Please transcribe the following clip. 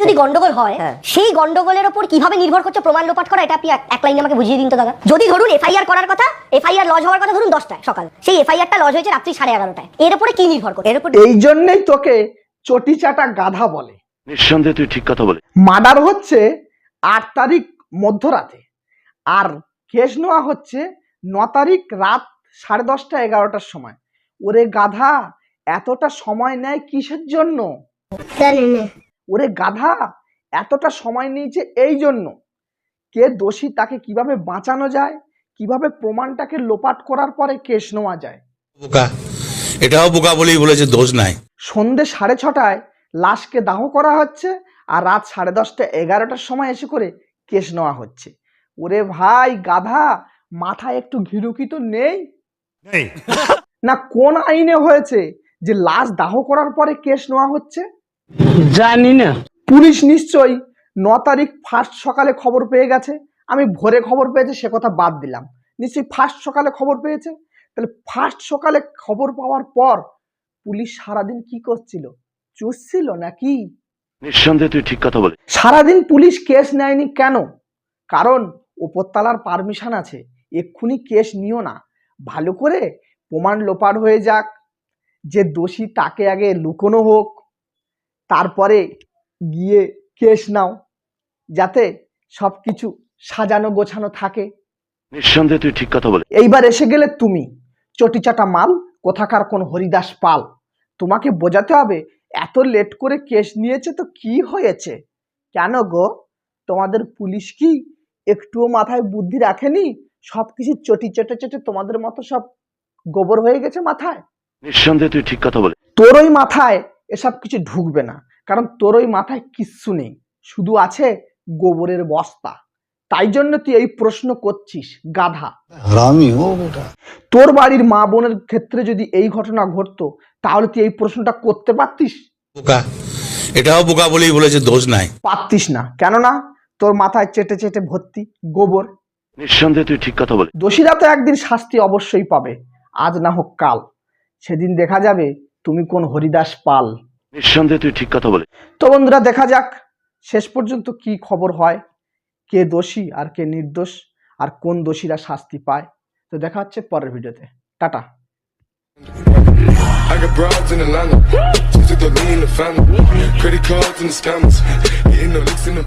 যদি গন্ডগোল হয় হ্যাঁ। সেই গন্ডগোলের উপর কীভাবে নির্ভর করছে প্রমাণ লোপাট করা এটা আপনি এক- লাইনে আমাকে বুঝিয়ে দিন তো দাদা। যদি ধরুন এফআইআর করার কথা এফআইআর লজ হওয়ার কথা ধরুন দশটায় সকাল। সেই এফআইআরটা লজ হয়েছে রাত্রি সাড়ে এগারোটায়। এর উপরে কি নির্ভর করে এর উপর এই জন্যই তোকে চটিচাটা গাধা বলে। নিঃসন্দেহে তুই ঠিক কথা বলে মার্ডার হচ্ছে আট তারিখ মধ্যরাতে। আর কেস নেওয়া হচ্ছে ন তারিখ রাত সাড়ে দশটা এগারোটার সময়। ওরে গাধা এতটা সময় নেয় কিসের জন্য? ওরে গাধা এতটা সময় নিয়েছে এই জন্য। কে দোষী তাকে কীভাবে বাঁচানো যায় কীভাবে প্রমাণটাকে লোপাট করার পরে কেস নেওয়া যায়? বোকা এটাও বোকা বলেই বলেছে দোষ নাই। সন্ধে সাড়ে ছটায় লাশকে দাহ করা হচ্ছে আর রাত সাড়ে দশটা এগারোটার সময় এসে করে কেস নেওয়া হচ্ছে। ওরে ভাই গাধা মাথায় একটু ঘিরুকি তো নেই? না কোন আইনে হয়েছে যে লাশ দাহ করার পরে কেস নেওয়া হচ্ছে? জানি না। পুলিশ নিশ্চয়ই ন তারিখ ফার্স্ট সকালে খবর পেয়ে গেছে। আমি ভোরে খবর পেয়েছে সে কথা বাদ দিলাম। নিশ্চয়ই ফার্স্ট সকালে খবর পেয়েছে? তাহলে ফার্স্ট সকালে খবর পাওয়ার পর পুলিশ সারাদিন কি করছিল? চুষছিল নাকি? নিঃসন্দেহে তুই ঠিক কথা বলে সারাদিন পুলিশ কেস নেয়নি কেন? কারণ ওপরতলার পারমিশন আছে। এক্ষুনি কেস নিও না। ভালো করে প্রমাণ লোপার হয়ে যাক। যে দোষী তাকে আগে লুকোনো হোক তারপরে গিয়ে কেস নাও যাতে সব কিছু সাজানো গোছানো থাকে। নিঃসন্দেহে তুই ঠিক কথা বলে এইবার এসে গেলে তুমি চটিচাটা মাল কোথাকার কোন হরিদাস পাল। তোমাকে বোঝাতে হবে এত লেট করে কেস নিয়েছে তো কি হয়েছে? কেন গো? তোমাদের পুলিশ কি একটুও মাথায় বুদ্ধি রাখেনি? সব কিছু চটি চেটে চেটে তোমাদের মতো সব গোবর হয়ে গেছে মাথায়? নিঃসন্দেহে তুই ঠিক কথা বলে তোর ওই মাথায় এসব কিছু ঢুকবে না। কারণ তোর ওই মাথায় কিচ্ছু নেই। শুধু আছে গোবরের বস্তা। তাই জন্য তুই এই প্রশ্ন করছিস গাধা। হারামি ও বেটা। তোর বাড়ির মা বোনের ক্ষেত্রে যদি এই ঘটনা ঘটতো তাহলে তুই এই প্রশ্নটা করতে পারতিস? বোকা। এটাও বোকা বলেই বলেছে দোষ নাই। পারতিস না। কেননা তোর মাথায় চেটে চেটে ভর্তি গোবর। নিঃসন্দেহে তুই ঠিক কথা বলে দোষীরা তো একদিন শাস্তি অবশ্যই পাবে। আজ না হোক কাল। সেদিন দেখা যাবে তুমি কোন হরিদাস পাল নিঃসন্দেহে তুই ঠিক কথা বলে তো বন্ধুরা দেখা যাক শেষ পর্যন্ত কি খবর হয় কে দোষী আর কে নির্দোষ আর কোন দোষীরা শাস্তি পায় তো দেখা হচ্ছে পরের ভিডিওতে tata I got broads in Atlanta. Just took the lean in the family. Credit cards and the scammers. Hitting the licks in the